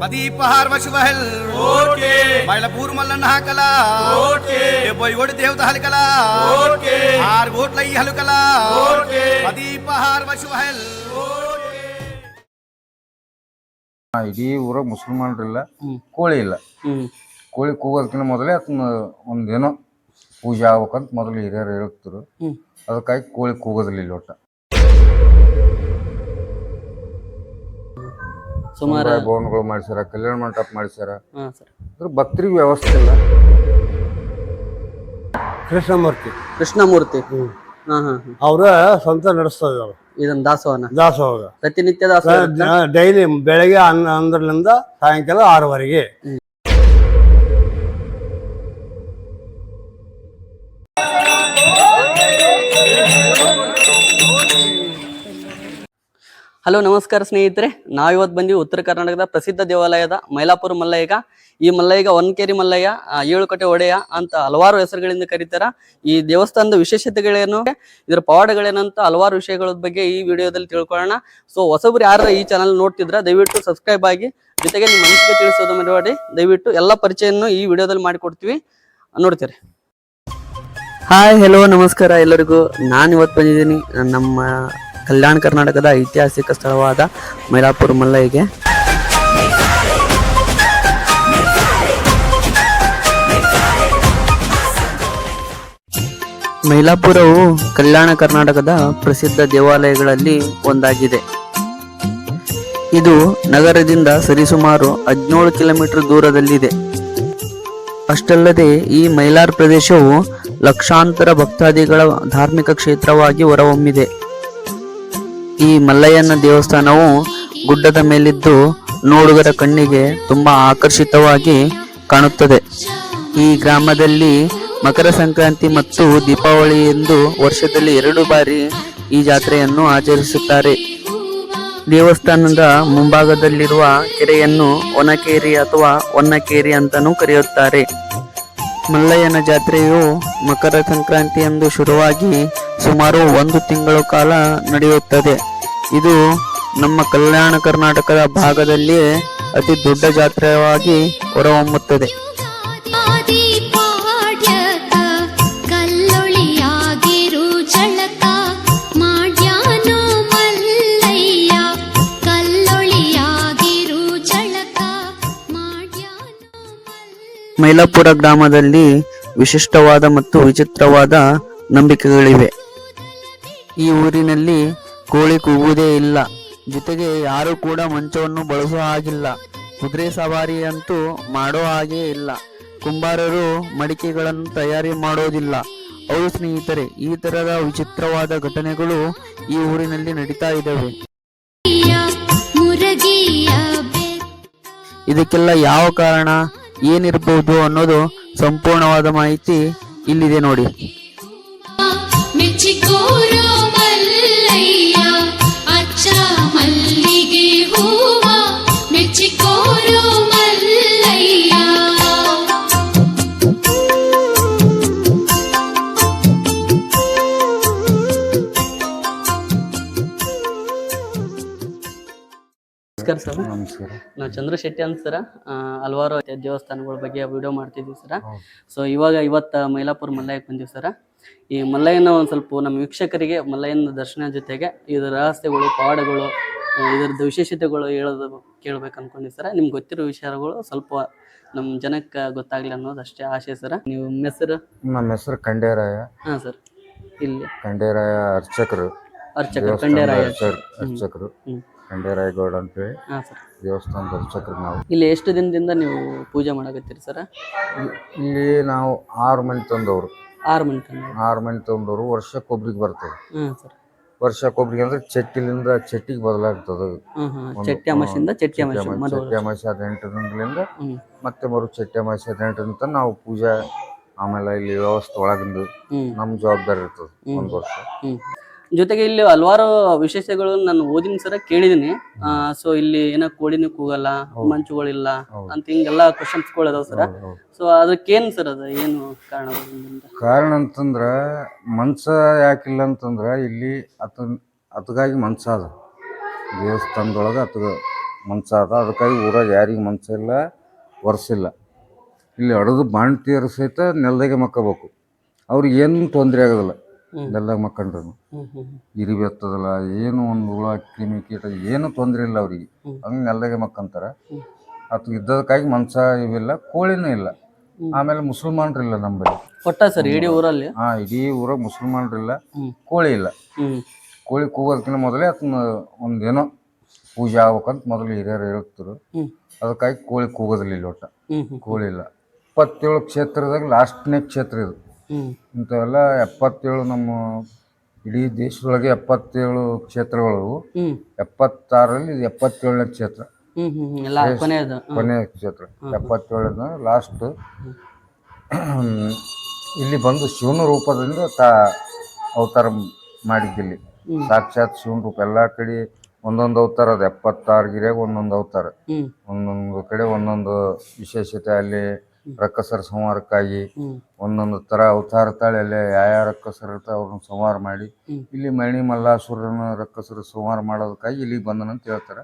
పదీపహార్ వశువహల్ okay మైలపూర్ Mallanna హకల okay బొయ్యొడి దేవత హలకల okay ఆరు ఓట్లయ్యి హలుకల okay పదీపహార్ వశువహల్ ಆ, ಇಡೀ ಊರ ಮುಸಲ್ಮಾನರಿಲ್ಲ ಕೋಳಿ ಇಲ್ಲ ಕೋಳಿ ಕೂಗೋದಕ್ಕಿಂತ ಮೊದಲೇ ಅದನ್ನ ಒಂದೇನೋ ಪೂಜೆ ಆಗ್ಬೇಕಂತ ಮೊದಲು ಹಿರಿಯರು ಹೇಳ್ತಿರು ಅದಕ್ಕಾಗಿ ಕೋಳಿ ಕೂಗೋದಿಲ್ಲ ಇಲ್ಲಿ ಒಟ್ಟ ಸುಮಾರು ಭವನಗಳು ಮಾಡಿಸ್ಯಾರ ಕಲ್ಯಾಣ ಮಂಟಪ ಮಾಡಿಸ್ಯಾರ. ಹಾಂ ಸರ್. ಅದ್ರ ಭಕ್ತರಿಗೆ ವ್ಯವಸ್ಥೆ ಇಲ್ಲ. ಕೃಷ್ಣಮೂರ್ತಿ. ಕೃಷ್ಣಮೂರ್ತಿ? ಹಾಂ ಹಾಂ ಹಾಂ. ಅವರ ಸ್ವಂತ ನಡೆಸ್ತಾ ಇದ್ದಾರೆ ಇದನ್ನ ದಾಸೋಹನ? ದಾಸೋಹ ಪ್ರತಿನಿತ್ಯ ದಾಸೋಹ? ಡೈಲಿ ಬೆಳಗ್ಗೆ ಹನ್ನ ಹನ್ನೊಂದರಿಂದ ಸಾಯಂಕಾಲ ಆರುವರೆಗೆ. ಹಲೋ, ನಮಸ್ಕಾರ ಸ್ನೇಹಿತರೆ. ನಾವಿವತ್ತು ಬಂದಿವಿ ಉತ್ತರ ಕರ್ನಾಟಕದ ಪ್ರಸಿದ್ಧ ದೇವಾಲಯದ ಮೈಲಾಪುರ ಮಲ್ಲಯ್ಯಗ ಈ ಮಲ್ಲಯ್ಯಗ ಒನ್ಕೇರಿ ಮಲ್ಲಯ್ಯ ಏಳುಕಟ್ಟೆ ಒಡೆಯ ಅಂತ ಹಲವಾರು ಹೆಸರುಗಳಿಂದ ಕರೀತಾರ. ಈ ದೇವಸ್ಥಾನದ ವಿಶೇಷತೆಗಳೇನು? ಇದರ ಪವಾಡಗಳೇನಂತ ಹಲವಾರು ವಿಷಯಗಳ ಬಗ್ಗೆ ಈ ವಿಡಿಯೋದಲ್ಲಿ ತಿಳ್ಕೊಳ್ಳೋಣ. ಸೊ ಹೊಸಬ್ರು ಯಾರು ಈ ಚಾನಲ್ ನೋಡ್ತಿದ್ರ, ದಯವಿಟ್ಟು ಸಬ್ಸ್ಕ್ರೈಬ್ ಆಗಿ, ಜೊತೆಗೆ ನಿಮ್ಮ ಮನಸ್ಸಿಗೆ ತಿಳಿಸೋದು ಮರಿಬೇಡಿ ದಯವಿಟ್ಟು ಎಲ್ಲ ಪರಿಚಯವನ್ನು ಈ ವಿಡಿಯೋದಲ್ಲಿ ಮಾಡಿಕೊಡ್ತೀವಿ. ನೋಡ್ತೀರಿ. ಹಾಯ್ ಹೆಲೋ ನಮಸ್ಕಾರ ಎಲ್ಲರಿಗೂ. ನಾನು ಇವತ್ತು ಬಂದಿದ್ದೀನಿ ನಮ್ಮ ಕಲ್ಯಾಣ ಕರ್ನಾಟಕದ ಐತಿಹಾಸಿಕ ಸ್ಥಳವಾದ ಮೈಲಾಪುರ ಮಲ್ಲಯ್ಯಗೆ. ಮೈಲಾಪುರವು ಕಲ್ಯಾಣ ಕರ್ನಾಟಕದ ಪ್ರಸಿದ್ಧ ದೇವಾಲಯಗಳಲ್ಲಿ ಒಂದಾಗಿದೆ. ಇದು ನಗರದಿಂದ ಸರಿಸುಮಾರು ಹದಿನೇಳು ಕಿಲೋಮೀಟರ್ ದೂರದಲ್ಲಿದೆ. ಅಷ್ಟಲ್ಲದೆ ಈ ಮೈಲಾರ್ ಪ್ರದೇಶವು ಲಕ್ಷಾಂತರ ಭಕ್ತಾದಿಗಳ ಧಾರ್ಮಿಕ ಕ್ಷೇತ್ರವಾಗಿ ಹೊರಹೊಮ್ಮಿದೆ. ಈ ಮಲ್ಲಯ್ಯನ ದೇವಸ್ಥಾನವು ಗುಡ್ಡದ ಮೇಲಿದ್ದು ನೋಡುಗರ ಕಣ್ಣಿಗೆ ತುಂಬಾ ಆಕರ್ಷಿತವಾಗಿ ಕಾಣುತ್ತದೆ. ಈ ಗ್ರಾಮದಲ್ಲಿ ಮಕರ ಸಂಕ್ರಾಂತಿ ಮತ್ತು ದೀಪಾವಳಿ ಎಂದು ವರ್ಷದಲ್ಲಿ ಎರಡು ಬಾರಿ ಈ ಜಾತ್ರೆಯನ್ನು ಆಚರಿಸುತ್ತಾರೆ. ದೇವಸ್ಥಾನದ ಮುಂಭಾಗದಲ್ಲಿರುವ ಕೆರೆಯನ್ನು ಒನಕೇರಿ ಅಥವಾ ಒನ್ನಕೇರಿ ಅಂತಲೂ ಕರೆಯುತ್ತಾರೆ. ಮಲ್ಲಯ್ಯನ ಜಾತ್ರೆಯು ಮಕರ ಸಂಕ್ರಾಂತಿಯಂದು ಶುರುವಾಗಿ ಸುಮಾರು ಒಂದು ತಿಂಗಳ ಕಾಲ ನಡೆಯುತ್ತದೆ. ಇದು ನಮ್ಮ ಕಲ್ಯಾಣ ಕರ್ನಾಟಕದ ಭಾಗದಲ್ಲಿ ಅತಿ ದೊಡ್ಡ ಜಾತ್ರೆಯಾಗಿ ಹೊರಹೊಮ್ಮುತ್ತದೆ. ಮೈಲಾಪುರ ಗ್ರಾಮದಲ್ಲಿ ವಿಶಿಷ್ಟವಾದ ಮತ್ತು ವಿಚಿತ್ರವಾದ ನಂಬಿಕೆಗಳಿವೆ. ಈ ಊರಿನಲ್ಲಿ ಕೋಳಿ ಕೂಗುವುದೇ ಇಲ್ಲ. ಜೊತೆಗೆ ಯಾರು ಕೂಡ ಮಂಚವನ್ನು ಬಳಸೋ ಹಾಗಿಲ್ಲ. ಕುದುರೆ ಸವಾರಿ ಅಂತೂ ಮಾಡೋ ಹಾಗೇ ಇಲ್ಲ. ಕುಂಬಾರರು ಮಡಿಕೆಗಳನ್ನು ತಯಾರಿ ಮಾಡೋದಿಲ್ಲ. ಹೌದು ಸ್ನೇಹಿತರೆ, ಈ ತರದ ವಿಚಿತ್ರವಾದ ಘಟನೆಗಳು ಈ ಊರಿನಲ್ಲಿ ನಡೀತಾ ಇದ್ದಾವೆ. ಇದಕ್ಕೆಲ್ಲ ಯಾವ ಕಾರಣ ಏನಿರಬಹುದು ಅನ್ನೋದು ಸಂಪೂರ್ಣವಾದ ಮಾಹಿತಿ ಇಲ್ಲಿದೆ ನೋಡಿ. ನಮಸ್ಕಾರ ನಾವು ಚಂದ್ರ ಅಂತ ಸರ. ಹಲವಾರು ದೇವಸ್ಥಾನಗಳ ಬಗ್ಗೆ ವಿಡಿಯೋ ಮಾಡ್ತಿದ್ವಿ ಸರ. ಸೊ ಇವಾಗ ಇವತ್ತು ಮೈಲಾಪುರ ಮಲ್ಲಯ್ಯಕ್ಕೆ ಬಂದೀವಿ ಸರ. ಈ ಮಲ್ಲಯ್ಯನ ಒಂದು ಸ್ವಲ್ಪ ನಮ್ಮ ವೀಕ್ಷಕರಿಗೆ ಮಲ್ಲಯ್ಯನ ದರ್ಶನ ಜೊತೆಗೆ ಇದರ ರಹಸ್ಯಗಳು ಪವಾಡಗಳು ಇದರದ್ದು ವಿಶೇಷತೆಗಳು ಹೇಳೋದು ಕೇಳ್ಬೇಕು ಅನ್ಕೊಂಡಿ ಸರ. ನಿಮ್ಗೆ ಗೊತ್ತಿರೋ ವಿಚಾರಗಳು ಸ್ವಲ್ಪ ನಮ್ಮ ಜನಕ್ಕೆ ಗೊತ್ತಾಗ್ಲಿ ಅನ್ನೋದು ಅಷ್ಟೇ ಆಸೆ ಸರ. ನೀವು ಹೆಸರು? ನಮ್ಮ ಹೆಸರು ಖಂಡೇರಾಯ ಹಾಂ ಸರ್. ಇಲ್ಲಿ. ಖಂಡೇರಾಯ ಅರ್ಚಕರು. ಅರ್ಚಕರು ಖಂಡೇರಾಯ ಅರ್ಚಕರು. ಹ್ಮ್. ಖಂಡೇರಾಯ ಗೌಡ ಅಂತೇಳಿ ಹಾಂ ಸರ್. ದೇವಸ್ಥಾನದ ಅರ್ಚಕರು ನಾವು. ಇಲ್ಲಿ ಎಷ್ಟು ದಿನದಿಂದ ನೀವು ಪೂಜೆ ಮಾಡಕತ್ತೀರಿ ಸರ್? ಇಲ್ಲಿ ನಾವು ಆರು ಮಂದಿ ತಂದವರು. ಆರು ಮಂಟ ಆರು ಮಂದಿ ತಂದವರು ವರ್ಷಕ್ಕೊಬ್ರಿಗೆ ಬರ್ತದೆ. ಹಾಂ ಸರ್. ವರ್ಷಕ್ಕೊಬ್ರಿಗೆ ಅಂದ್ರೆ ಚಟ್ಟಿಲಿಂದ ಚಟ್ಟಿಗೆ ಬದಲಾಗ್ತದೆ ಹಾಂ ಹಾಂ ಒಂದು- ಚಟ್ಟಿ ಅಮಾಸಿಂದ ಚಟ್ಟಿ ಅಮಾಸಿ ಚಟ್ಟಿ ಅಮಾಸೆ ಹದಿನೆಂಟು ದಿನಗಳಿಂದ ಮತ್ತೆ ಮರು ಚಟ್ಟಿ ಅಮಾಸೆ ಹದಿನೆಂಟು ದಿನ ನಾವು ಪೂಜೆ ಆಮೇಲೆ ಇಲ್ಲಿ ವ್ಯವಸ್ಥೆ ಒಳಗಿಂದು ನಮ್ಮ ಜವಾಬ್ದಾರಿ ಇರ್ತದೆ ಒಂದು ವರ್ಷ. ಜೊತೆಗೆ ಇಲ್ಲಿ ಹಲವಾರು ವಿಶೇಷಗಳು ನಾನು ಓದಿನ ಸರ ಕೇಳಿದೀನಿ. ಸೊ ಇಲ್ಲಿ ಏನೋ ಕೋಳಿನೂ ಕೂಗಲ್ಲ ಮಂಚುಗಳಿಲ್ಲ. ಅಂತ ಹಿಂಗೆಲ್ಲ ಕ್ವಶನ್ಸ್ಗಳು ಅದಾವ ಸರ ಸೊ ಅದಕ್ಕೆ ಸೊ ಅದಕ್ಕೇನು ಸರ್ ಅದು? ಏನು ಕಾರಣ ಕಾರಣ ಅಂತಂದ್ರ ಮನ್ಸ ಯಾಕಿಲ್ಲ ಅಂತಂದ್ರ ಇಲ್ಲಿ ಅತ ಅತಗಾಗಿ ಮನ್ಸ ಅದ. ದೇವಸ್ಥಾನದೊಳಗೆ ಅತಗ ಮನ್ಸ ಅದ. ಅದಕ್ಕಾಗಿ ಊರಾಗ ಯಾರಿಗೆ ಮನ್ಸ ಇಲ್ಲ ಒರೆಸಿಲ್ಲ ಇಲ್ಲಿ. ಅಡದು ಬಾಣ್ತಿಯರು ಸಹಿತ ನೆಲದಾಗೆ ಮಕ್ಕಬೇಕು. ಅವ್ರಿಗೆ ಏನು ತೊಂದರೆ ಆಗೋದಿಲ್ಲ. ನೆಲದಾಗ ಮಕ್ಕಂಡ್ರು. ಇರಿಬಿ ಹತ್ತದಲ್ಲ ಏನು ಒಂದು ಹುಳ ಕ್ರಿಮಿ ಕೀಟ ಏನು ತೊಂದರೆ ಇಲ್ಲ ಅವ್ರಿಗೆ. ಹಂಗೆ ನೆಲದಾಗೆ ಮಕ್ಕಂತಾರ. ಅದು ಇದ್ದದಕ್ಕಾಗಿ ಮನ್ಸ ಇವಿಲ್ಲ ಕೋಳಿನೂ ಇಲ್ಲ. ಆಮೇಲೆ ಮುಸಲ್ಮಾನ್ರಿಲ್ಲ ನಮ್ಮಲ್ಲಿ ಒಟ್ಟ ಸರ್ ಇಡೀ ಊರಲ್ಲಿ? ಹಾ ಇಡೀ ಊರಾಗ ಮುಸಲ್ಮಾನ್ರಿಲ್ಲ. ಕೋಳಿ ಇಲ್ಲ. ಕೋಳಿ ಕೂಗೋದಕ್ಕಿಂತ ಮೊದಲೇ ಅದನ್ನ ಒಂದೇನೋ ಪೂಜೆ ಆಗ್ಬೇಕಂತ ಮೊದಲು ಹಿರಿಯರು ಹೇಳ್ತಿರು ಅದಕ್ಕಾಗಿ ಕೋಳಿ ಕೂಗೋದಿಲ್ಲ ಇಲ್ಲಿ ಒಟ್ಟ. ಕೋಳಿ ಇಲ್ಲ. ಇಪ್ಪತ್ತೇಳು ಕ್ಷೇತ್ರದಾಗ ಲಾಸ್ಟ್ನೇ ಕ್ಷೇತ್ರ ಇದು. ಇಂಥವೆಲ್ಲ ಎಪ್ಪತ್ತೇಳು ನಮ್ಮ ಇಡೀ ದೇಶದೊಳಗೆ ಎಪ್ಪತ್ತೇಳು ಕ್ಷೇತ್ರಗಳು. ಎಪ್ಪತ್ತಾರರಲ್ಲಿ ಇದು ಎಪ್ಪತ್ತೇಳನೇ ಕ್ಷೇತ್ರ. ಹ್ಮ್ ಹ್ಮ್ ಹ್ಮ್. ಎಲ್ಲ ಕೊನೆಯದು ಹ್ಮ್. ಕೊನೆಯ ಕ್ಷೇತ್ರ. ಎಪ್ಪತ್ತೇಳನ ಲಾಸ್ಟ್ ಇಲ್ಲಿ ಬಂದು ಶಿವನ ರೂಪದಿಂದ ತಾ ಅವತಾರ ಮಾಡಿದ್ದಿಲ್ಲಿ. ಸಾಕ್ಷಾತ್ ಶಿವನ ರೂಪ. ಎಲ್ಲ ಕಡೆ ಒಂದೊಂದು ಅವತಾರ ಅದು ಎಪ್ಪತ್ತಾರು ಗಿರಿಯಾಗ ಒಂದೊಂದು ಅವತಾರ. ಒಂದೊಂದು ಕಡೆ ಒಂದೊಂದು ವಿಶೇಷತೆ ಅಲ್ಲಿ ರಕ್ಕಸರ ಸಂಹಾರಕ್ಕಾಗಿ ಒಂದೊಂದು ತರ ಅವತಾರ ತಾಳಿ ಅಲ್ಲಿ ಯಾವ ರಕ್ಕಸರ ಇರ್ತಾವ ಅವ್ರನ್ನ ಸಂಹಾರ ಮಾಡಿ ಇಲ್ಲಿ ಮಣಿ ಮಲ್ಲಾಸುರನ ರಕ್ಕಸರ ಸಂಹಾರ ಮಾಡೋದಕ್ಕಾಗಿ ಇಲ್ಲಿಗೆ ಬಂದನಂತ ಹೇಳ್ತಾರೆ.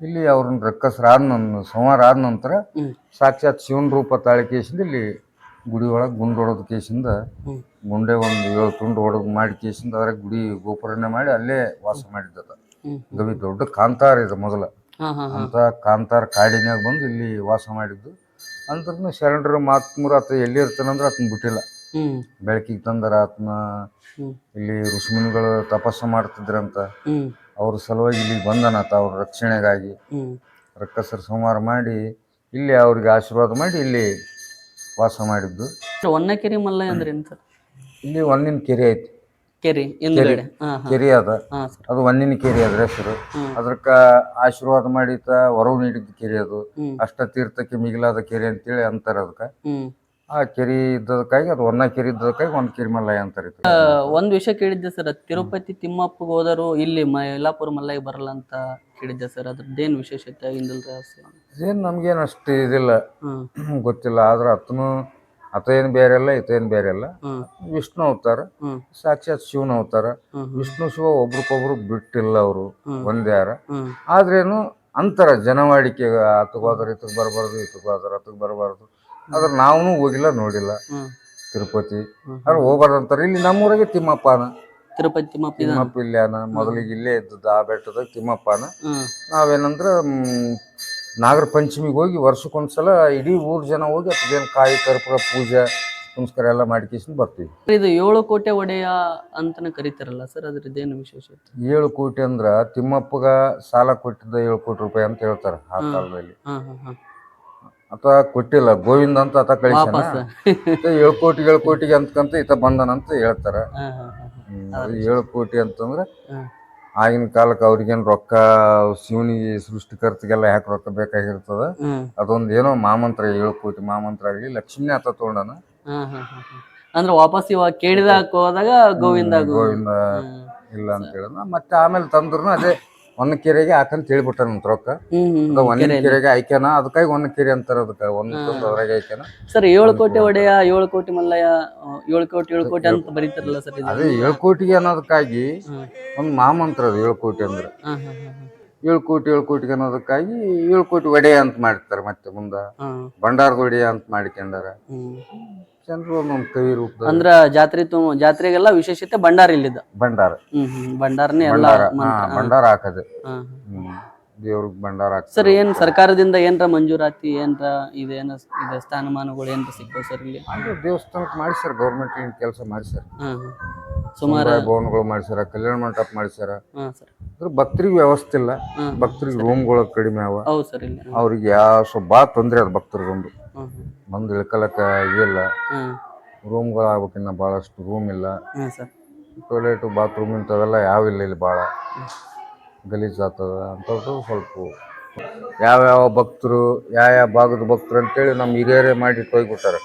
ಇಲ್ಲಿ ಅವ್ರನ್ನ ರಕ್ಕಸರಾದ ನನ್ನ ಸಂಹಾರ ಆದ ನಂತರ. ಸಾಕ್ಷಾತ್ ಶಿವನ ರೂಪ ತಾಳಿ ಕೇಸಿಂದ ಇಲ್ಲಿ ಗುಡಿ ಒಳಗೆ ಗುಂಡು ಹೊಡೋದ್ ಕೇಸಿಂದ ಗುಂಡೆ ಒಂದು ಏಳು ತುಂಡು ಹೊಡೆದು ಮಾಡಿ ಕೇಸಿಂದ ಅದ್ರ ಗುಡಿ ಗೋಪುರನೇ ಮಾಡಿ ಅಲ್ಲೇ ವಾಸ ಮಾಡಿದ್ದದ. ಗವಿ ದೊಡ್ಡ ಕಾಂತಾರ ಇದು ಮೊದಲ. ಅಂತ ಕಾಂತಾರ ಕಾಡಿನಾಗ ಬಂದು ಇಲ್ಲಿ ವಾಸ ಮಾಡಿದ್ದು. ಅಂದ್ರೂ ಶರಣರು ಮಾತ್ಮರು ಆತ ಎಲ್ಲಿ ಇರ್ತಾನಂದ್ರೆ ಆತನ ಬಿಟ್ಟಿಲ್ಲ. ಬೆಳಕಿಗೆ ತಂದರ ಆತನ. ಇಲ್ಲಿ ಋಷಿಮುನಿಗಳು ತಪಸ್ಸು ಮಾಡ್ತಿದ್ರಂತ. ಅವ್ರ ಸಲುವಾಗಿ ಇಲ್ಲಿಗೆ ಬಂದನಾತ ಅವ್ರ ರಕ್ಷಣೆಗಾಗಿ. ರಕ್ಕಸರ ಸಂಹಾರ ಮಾಡಿ ಇಲ್ಲಿ ಅವ್ರಿಗೆ ಆಶೀರ್ವಾದ ಮಾಡಿ ಇಲ್ಲಿ ವಾಸ ಮಾಡಿದ್ದು. ಒನ್ನ ಕೆರೆ ಮಲ್ಲ ಅಂದ್ರೆ ಇಲ್ಲಿ ಒಂದಿನ ಕೆರೆ ಐತಿ. ಕೆರೆ ಹಿಂದ್ಗಡೆ. ಹಾ ಹಾ. ಕೆರೆ ಅದ. ಹಾ ಸರ್. ಅದು ಒಂದಿನ ಕೆರೆ ಅದ್ರ ಹೆಸರು. ಅದಕ್ಕ ಆಶೀರ್ವಾದ ಮಾಡಿತ ವರವು ನೀಡಿದ ಕೆರೆ ಅದು. ಅಷ್ಟ ತೀರ್ಥಕ್ಕೆ ಮಿಗಿಲಾದ ಕೆರೆ ಅಂತೇಳಿ ಅಂತಾರ ಅದಕ್ಕ ಹ್ಮ್. ಆ ಕೆರೆ ಇದ್ದದಕ್ಕಾಗಿ ಅದು ಒಂದ ಕೆರೆ ಇದ್ದದಕ್ಕಾಗಿ ಒಂದ್ ಕೆರೆ ಮಲ್ಲಯ್ಯ ಅಂತಾರೆ ಇದಕ್ಕೆ. ಒಂದ್ ವಿಷಯ ಕೇಳಿದ್ದೆ ಸರ್. ತಿರುಪತಿ ತಿಮ್ಮಪ್ಪ ಹೋದರು ಇಲ್ಲಿ ಮೈಲಾಪುರ ಮಲ್ಲಯ್ಯ ಬರಲ್ಲ ಅಂತ ಕೇಳಿದ್ದೆ ಸರ್. ಅದ್ರದ್ದೇನ್ ವಿಶೇಷತೆ ಇದೇನ್ ನಮ್ಗೇನ್ ಅಷ್ಟು ಇದಿಲ್ಲ. ಹ್ಮ್. ಗೊತ್ತಿಲ್ಲ. ಆದ್ರೆ ಆತನು ಆತ ಏನು ಬೇರೆ ಅಲ್ಲ ಇತೇನು ಬೇರೆ ಅಲ್ಲ ವಿಷ್ಣು ಅವತಾರ ಸಾಕ್ಷಾತ್ ಶಿವನ ಅವತಾರ. ವಿಷ್ಣು ಶಿವ ಒಬ್ರಿಗೊಬ್ರು ಬಿಟ್ಟಿಲ್ಲ ಅವರು ಹ್ಮ್. ಒಂದೇ ಯಾರ. ಹ್ಮ್. ಆದ್ರೇನು ಅಂತರ ಜನವಾಡಿಕೆ ಆತಗೆ ಹೋದ್ರೆ ಇತಕ್ ಬರಬಾರ್ದು ಇತಕ್ ಹೋದ್ರ ಆತಕ್ ಬರಬಾರ್ದು. ಆದ್ರೆ ನಾವು ಹೋಗಿಲ್ಲ ನೋಡಿಲ್ಲ. ತಿರುಪತಿ. ಅವ್ರು ಆದ್ರೆ ಹೋಗ್ಬಾರ್ದು ಅಂತಾರೆ. ಇಲ್ಲಿ ನಮ್ಮೂರಾಗೆ ತಿಮ್ಮಪ್ಪನ. ತಿರುಪತಿ ತಿಮ್ಮಪ್ಪ ಇಲ್ಲೇನ? ಮೊದಲಿಗೆ ಇಲ್ಲೇ ಇದ್ದದ್ದು ಆ ಬೆಟ್ಟದಾಗ ತಿಮ್ಮಪ್ಪನ. ನಾವೇನಂದ್ರೆ ನಾಗರ ಪಂಚಮಿಗೆ ಹೋಗಿ ವರ್ಷಕ್ಕೊಂದ್ಸಲ ಇಡೀ ಊರ್ ಜನ ಹೋಗಿ ಅದೇನು ಕಾಯಿ ಕರ್ಪೂರ ಪೂಜೆ ಸಂಸ್ಕಾರ ಎಲ್ಲ ಮಾಡ್ಕೇಸಿಂದು ಬರ್ತೀವಿ. ಇದು ಏಳು ಕೋಟೆ ಒಡೆಯ ಅಂತನೇ ಕರೀತಾರಲ್ಲ ಸರ್? ಅದ್ರದ್ದೇನು ವಿಶೇಷತೆ? ಏಳು ಕೋಟಿ ಅಂದ್ರ ತಿಮ್ಮಪ್ಪಗ ಸಾಲ ಕೊಟ್ಟಿದ್ದ ಏಳು ಕೋಟಿ ರೂಪಾಯಿ ಅಂತ ಹೇಳ್ತಾರೆ ಆ ಕಾಲದಲ್ಲಿ. ಅಥವಾ ಆತ ಕೊಟ್ಟಿಲ್ಲ ಗೋವಿಂದ ಅಂತ ಆತ ಕಳಿಸ್ಯಾನ. ಏಳು ಕೋಟಿ ಏಳು ಕೋಟಿಗೆ ಅಂತಕಂತ ಈತ ಬಂದನಂತ ಹೇಳ್ತಾರ. ಏಳು ಕೋಟಿ ಅಂತಂದ್ರೆ. ಆಗಿನ ಕಾಲಕ್ಕೆ ಅವ್ರಿಗೇನು ರೊಕ್ಕ ಶಿವನಿಗೆ ಸೃಷ್ಟಿಕರ್ತಿಗೆಲ್ಲ ಯಾಕೆ ರೊಕ್ಕ ಬೇಕಾಗಿರ್ತದ? ಅದೊಂದು ಏನೋ ಮಾಮಂತ್ರ ಏಳು ಕೋಟಿ ಮಾಮಂತ್ರ ಆಗಲಿ ಲಕ್ಷ್ಮೀನೇ ಆತ ತಗೊಂಡನ. ಅಂದ್ರೆ ವಾಪಸ್ ಇವಾಗ ಕೇಳಿದ ಹೋದಾಗ ಗೋವಿಂದ ಗೋವಿಂದ ಇಲ್ಲ ಅಂತ ಹೇಳಿದ. ಮತ್ತೆ ಆಮೇಲೆ ತಂದ್ರು ಅದೇ ಒಂದ್ ಕೆರೆಗೆ ಹಾಕಂತ ಹೇಳ್ಬಿಟ್ಟಾನಂತ ರೊಕ್ಕ ಹ್ಮ್ ಹ್ಮ್ ಅದ ಒಂದ್ ಕೆರೆಗೆ ಐಕ್ಯನ ಅದಕ್ಕಾಗಿ ಒಂದ್ ಕೆರೆ ಅಂತಾರ ಅದಕ್ಕ. ಒಂದ್ ಅದ್ರಾಗ ಆಯ್ಕೆನ ಸರ್ ಏಳು ಕೋಟಿ ಒಡೆಯ ಏಳು ಕೋಟಿ ಮಲ್ಲಯ್ಯ ಏಳು ಕೋಟಿ ಏಳು ಕೋಟಿ ಅಂತ ಬರೀತಾರಲ್ಲ ಸರ್ ಇದು? ಅದೇ ಏಳು ಕೋಟಿಗೆ ಅನ್ನೋದಕ್ಕಾಗಿ. ಒಂದ್ ಮಾಮಂತ್ರ ಅದು ಏಳು ಕೋಟಿ ಅಂದ್ರೆ. ಹಾ ಹಾ ಹಾ ಹಾ. ಏಳು ಕೋಟಿ ಏಳು ಕೋಟಿಗೆ ಅನ್ನೋದಕ್ಕಾಗಿ ಏಳು ಕೋಟಿ ಒಡೆಯ ಅಂತ ಮಾಡ್ತಾರೆ ಮತ್ತೆ ಮುಂದ. ಹಾ. ಭಂಡಾರದ ಒಡೆಯ ಅಂತ ಮಾಡ್ಕೊಂಡಾರ. ಹ್ಮ್. ಜನರು ಒಂದೊಂದು ಕವಿ ರೂಪ ಅಂದ್ರ ಜಾತ್ರೆ ತು ಜಾತ್ರೆಗೆಲ್ಲ ವಿಶೇಷತೆ ಭಂಡಾರ ಇಲ್ಲಿದ್ದ. ಭಂಡಾರ. ಹ್ಮ್ ಹ್ಮ್ ಭಂಡಾರನೇ ಎಲ್ಲ ಭಂಡಾರ ಹಾ ಮಂತ್ರ ಭಂಡಾರ ಹಾಕದೆ. ಹಾ. ಹ್ಮ್ ದೇವ್ರಿಗೆ ಭಂಡಾರ ಹಾಕ್ತಾರೆ. ಸರ್ ಏನ್ ಸರ್ಕಾರದಿಂದ ಏನ್ರ ಮಂಜೂರಾತಿ ಏನ್ರ ಇದೇನ ಇದೆ ಸ್ಥಾನಮಾನಗಳು ಏನ್ರ ಸಿಗ್ತದೆ ಸರ್ ಇಲ್ಲಿ? ಅಂದ್ರೆ ದೇವಸ್ಥಾನಕ್ಕೆ ಮಾಡಿಸ್ಯಾರ ಗೌರ್ಮೆಂಟ್ ಕೆಲಸ ಮಾಡಿಸ್ಯಾರ. ಹಾ ಹಾ. ಸುಮಾರು ಸಮುದಾಯ ಭವನಗಳು ಮಾಡಿಸ್ಯಾರ ಕಲ್ಯಾಣ ಮಂಟಪ ಮಾಡಿಸ್ಯಾರ. ಹಾ ಸರ್. ಅಂದ್ರೆ ಭಕ್ತರಿಗೆ ವ್ಯವಸ್ಥೆ ಇಲ್ಲ. ಹ್ಮ್. ಭಕ್ತರಿಗೆ ರೂಮ್ಗಳು ಕಡಿಮೆ ಅವ. ಹೌದು ಸರ್ ಇಲ್ಲಿ. ಅವ್ರಿಗೆ ಯಾವ ಸ್ವಲ್ಪ ಭಾಳ ತೊಂದರೆ ಅದ ಭಕ್ತರಿಗೊಂದು ಬಂದು ಇಳ್ಕೊಳಕ ಇದಿಲ್ಲ ಹ್ಮ್ ರೂಮ್ಗಳು ಆಗ್ಬೇಕಿನ್ನ ಭಾಳಷ್ಟು ರೂಮ್ ಇಲ್ಲ. ಸರ್. ಟಾಯ್ಲೆಟು ಬಾತ್ರೂಮ್ ಇಂಥವೆಲ್ಲ ಯಾವಿಲ್ಲ ಇಲ್ಲಿ ಭಾಳ. ಗಲೀಜು ಆಗ್ತದ ಅಂಥದ್ದು ಸ್ವಲ್ಪ. ಯಾವ್ಯಾವ ಭಕ್ತರು ಯಾವ ಯಾವ ಭಾಗದ ಭಕ್ತರು ಅಂತೇಳಿ ನಮ್ಮ ಹಿರಿಯರೇ ಮಾಡಿ ಇಟ್ಟು ಹೋಗ್ಬಿಟ್ಟಾರ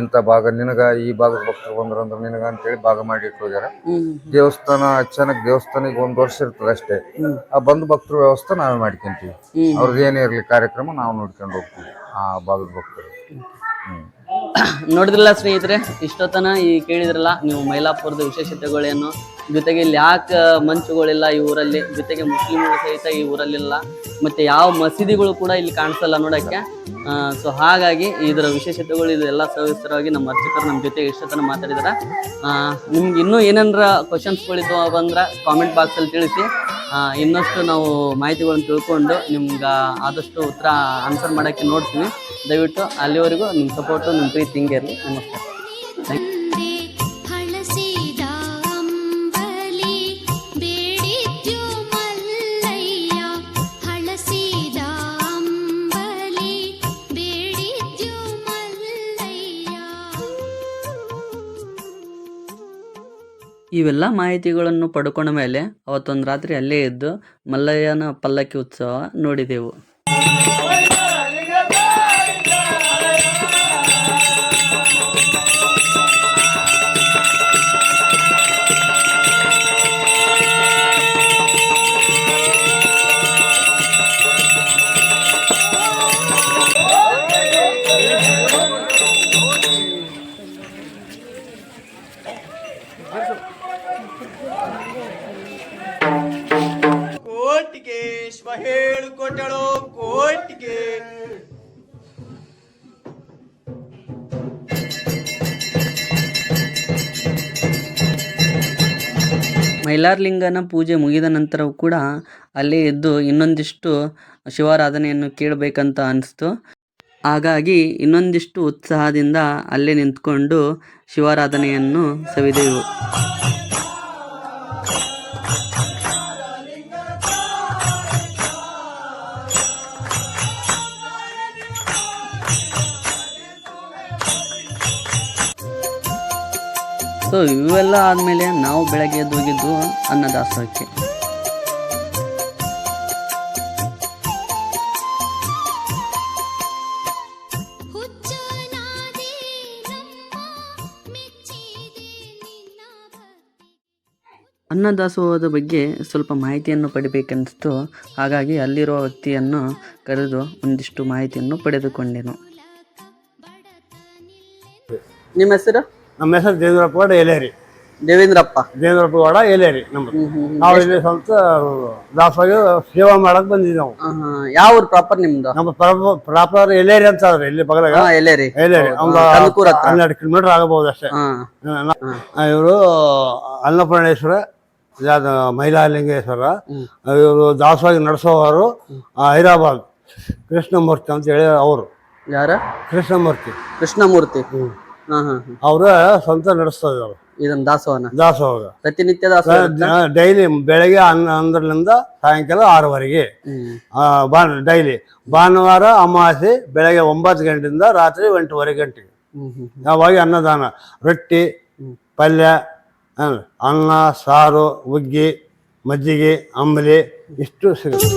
ಇಂಥ ಭಾಗ ನಿನಗ ಈ ಭಾಗದ ಭಕ್ತರು ಬಂದ್ರ ಅಂದ್ರೆ ನಿನಗ ಅಂತೇಳಿ ಭಾಗ ಮಾಡಿ ಇಟ್ಟು ಹೋಗ್ಯಾರ ದೇವಸ್ಥಾನ ಅಚಾನಕ್ ದೇವಸ್ಥಾನಕ್ಕೆ ಒಂದು ವರ್ಷ ಇರ್ತದೆ ಅಷ್ಟೇ. ಆ ಬಂದ ಭಕ್ತರು ವ್ಯವಸ್ಥೆ ನಾವೇ ಮಾಡ್ಕೊಂತೀವಿ. ಅವ್ರದ್ದು ಏನೇ ಇರಲಿ ಕಾರ್ಯಕ್ರಮ ನಾವು ನೋಡ್ಕೊಂಡು ಹೋಗ್ತೀವಿ ಆ ಭಾಗದ ಭಕ್ತರು. ನೋಡಿದ್ರಲ್ಲ ಸ್ನೇಹಿತರೆ ಇಷ್ಟೊತ್ತನ ಈ ಕೇಳಿದ್ರಲ್ಲ ನೀವು ಮೈಲಾಪುರದ ವಿಶೇಷತೆಗಳೇನು? ಜೊತೆಗೆ ಇಲ್ಲಿ ಯಾಕೆ ಮಂಚುಗಳಿಲ್ಲ ಈ ಊರಲ್ಲಿ? ಜೊತೆಗೆ ಮುಸ್ಲಿಮರು ಸಹಿತ ಈ ಊರಲ್ಲಿಲ್ಲ. ಮತ್ತೆ ಯಾವ ಮಸೀದಿಗಳು ಕೂಡ ಇಲ್ಲಿ ಕಾಣಿಸಲ್ಲ ನೋಡಕ್ಕೆ. ಸೊ ಹಾಗಾಗಿ ಇದರ ವಿಶೇಷತೆಗಳು ಇದೆಲ್ಲ ಸವಿಸ್ತರವಾಗಿ ನಮ್ಮ ಅರ್ಚಕರು ನಮ್ಮ ಜೊತೆ ಇಷ್ಟತನ ಮಾತಾಡಿದಾರೆ. ನಿಮ್ಗೆ ಇನ್ನೂ ಏನಂದ್ರ ಕ್ವಶನ್ಸ್ಗಳಿದ್ದು ಬಂದ್ರೆ ಕಾಮೆಂಟ್ ಬಾಕ್ಸಲ್ಲಿ ತಿಳಿಸಿ. ಇನ್ನಷ್ಟು ನಾವು ಮಾಹಿತಿಗಳನ್ನು ತಿಳ್ಕೊಂಡು ನಿಮ್ಗೆ ಆದಷ್ಟು ಉತ್ತರ ಆನ್ಸರ್ ಮಾಡೋಕ್ಕೆ ನೋಡ್ತೀನಿ ದಯವಿಟ್ಟು ಅಲ್ಲಿವರೆಗೂ ನಿಮ್ಮ ಸಪೋರ್ಟು ನಿಮ್ಮ ಪ್ರೀತಿ ಹಿಂಗೆ ಇರಲಿ. ನಮಸ್ಕಾರ. ಇವೆಲ್ಲ ಮಾಹಿತಿಗಳನ್ನು ಪಡ್ಕೊಂಡ ಮೇಲೆ ಅವತ್ತೊಂದು ರಾತ್ರಿ ಅಲ್ಲೇ ಇದ್ದು ಮಲ್ಲಯ್ಯನ ಪಲ್ಲಕ್ಕಿ ಉತ್ಸವ ನೋಡಿದೆವು. ಕೋಟಿಗೆ ಶಿವ ಹೇಳು ಕೊಟ್ಟಳು ಕೋಟಿಗೆ ಮೈಲಾರ್ಲಿಂಗನ ಪೂಜೆ ಮುಗಿದ ನಂತರವೂ ಕೂಡ ಅಲ್ಲೇ ಇದ್ದು ಇನ್ನೊಂದಿಷ್ಟು ಶಿವಾರಾಧನೆಯನ್ನು ಕೇಳಬೇಕಂತ ಅನಿಸ್ತು. ಹಾಗಾಗಿ ಇನ್ನೊಂದಿಷ್ಟು ಉತ್ಸಾಹದಿಂದ ಅಲ್ಲೇ ನಿಂತ್ಕೊಂಡು ಶಿವಾರಾಧನೆಯನ್ನು ಸವಿದೆವು. ಸೊ ಇವೆಲ್ಲ ಆದಮೇಲೆ ನಾವು ಬೆಳಗ್ಗೆ ಎದ್ದು ಹೋಗಿದ್ದು ಅನ್ನದಾಸೋಹಕ್ಕೆ ಅನ್ನದಾಸೋಹದ ಬಗ್ಗೆ ಸ್ವಲ್ಪ ಮಾಹಿತಿಯನ್ನು ಪಡಿಬೇಕನ್ನಿಸ್ತು. ಹಾಗಾಗಿ ಅಲ್ಲಿರುವ ವ್ಯಕ್ತಿಯನ್ನು ಕರೆದು ಒಂದಿಷ್ಟು ಮಾಹಿತಿಯನ್ನು ಪಡೆದುಕೊಂಡೆನು. ನಿಮ್ಮ ಹೆಸರು? ನಮ್ಮ ಹೆಸರು ದೇವೇಂದ್ರಪ್ಪ ಗೌಡ ಎಲೇರಿ. ದೇವೇಂದ್ರಪ್ಪ. ದೇವೇಂದ್ರಪ್ಪ ಗೌಡ ಎಲೇರಿ ನಮ್ದು. ನಾವು ಇಲ್ಲಿ ಸ್ವಂತ ದಾಸವಾಗಿ ಸೇವಾ ಮಾಡಕ್ ಬಂದಿದ್ವಿ ನಾವು. ಯಾವ ಊರು ಪ್ರಾಪರ್ ನಿಮ್ದು? ನಮ್ಮ ಪ್ರಾಪರ್ ಎಲೇರಿ ಅಂತ ಅದ್ರಿ ಇಲ್ಲಿ ಬಗಲಾಗ ಎಲೇರಿ. ಎಲೇರಿ ಒಂದು. ಹನ್ನೆರಡು ಕಿಲೋಮೀಟರ್ ಆಗಬಹುದು ಅಷ್ಟೇ. ಇವರು ಅನ್ನಪೂರ್ಣೇಶ್ವರ ಮಹಿಳಾ ಮೈಲಾಲಿಂಗೇಶ್ವರ ಇವರು ದಾಸವಾಗಿ ನಡೆಸೋವರು ಹೈದರಾಬಾದ್ ಕೃಷ್ಣಮೂರ್ತಿ ಅಂತ ಹೇಳಿ ಅವರು. ಯಾರ? ಕೃಷ್ಣಮೂರ್ತಿ. ಕೃಷ್ಣಮೂರ್ತಿ. ಅವ್ರ ಸ್ವಂತ ನಡೆಸ್ತಾ ಇದ್ದಾರೆ ಇದನ್ನ ದಾಸೋಹನ? ದಾಸೋಹ ಪ್ರತಿನಿತ್ಯ ದಾಸೋಹ? ಡೈಲಿ ಬೆಳಗ್ಗೆ ಹನ್ನ ಹನ್ನೊಂದರಿಂದ ಸಾಯಂಕಾಲ ಆರುವರೆಗೆ. ಭಾನು ಡೈಲಿ. ಭಾನುವಾರ ಅಮಾವಾಸ್ಯೆ ಬೆಳಗ್ಗೆ ಒಂಬತ್ತು ಗಂಟೆಯಿಂದ ರಾತ್ರಿ ಎಂಟೂವರೆ ಗಂಟೆಗೆ. ಯಾವಾಗ ಅನ್ನದಾನ? ರೊಟ್ಟಿ ಪಲ್ಯ ಅನ್ನ ಸಾರು ಹುಗ್ಗಿ ಮಜ್ಜಿಗೆ ಅಂಬಲಿ ಇಷ್ಟು ಸಿಗುತ್ತೆ.